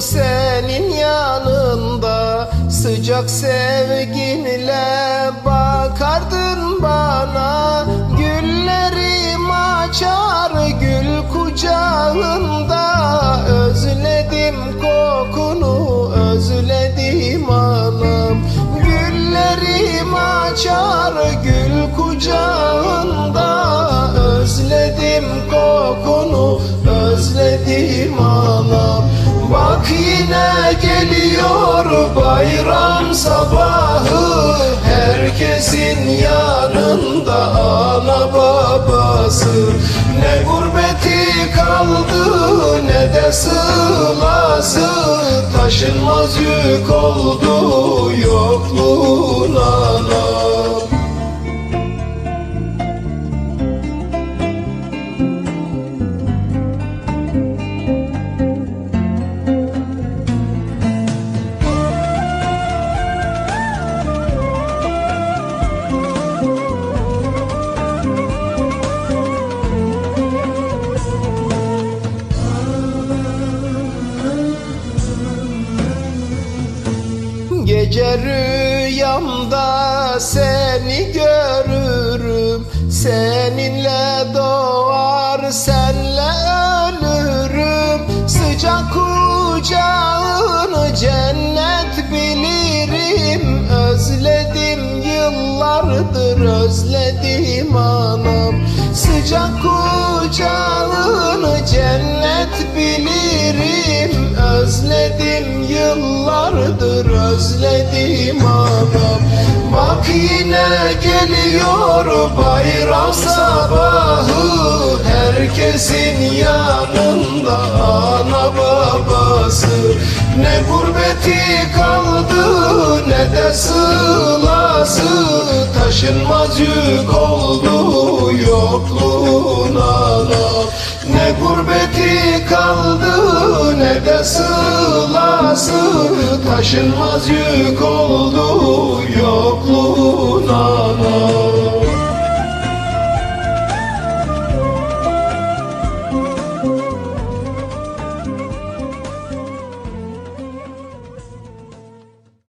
Senin yanında Sıcak sevginle bakardın bana. Güllerim açar gül kucağında Özledim kokunu özledim anam Güllerim açar gül kucağında geliyor bayram sabahı. Herkesin yanında ana babası. Ne gurbeti kaldı ne de sılası Taşınmaz yük oldu yokluğun anam Gece rüyamda seni görürüm. Seninle doğar senle ölürüm. Sıcak kucağını cennet bilirim. Özledim yıllardır özledim anam Sıcak kucağını cennet özledim anam. Bak yine geliyor bayram sabahı. Herkesin yanında ana babası. Ne gurbeti kaldı ne de sılası Taşınmaz yük oldu de sılası Taşınmaz yük oldu yokluğun anam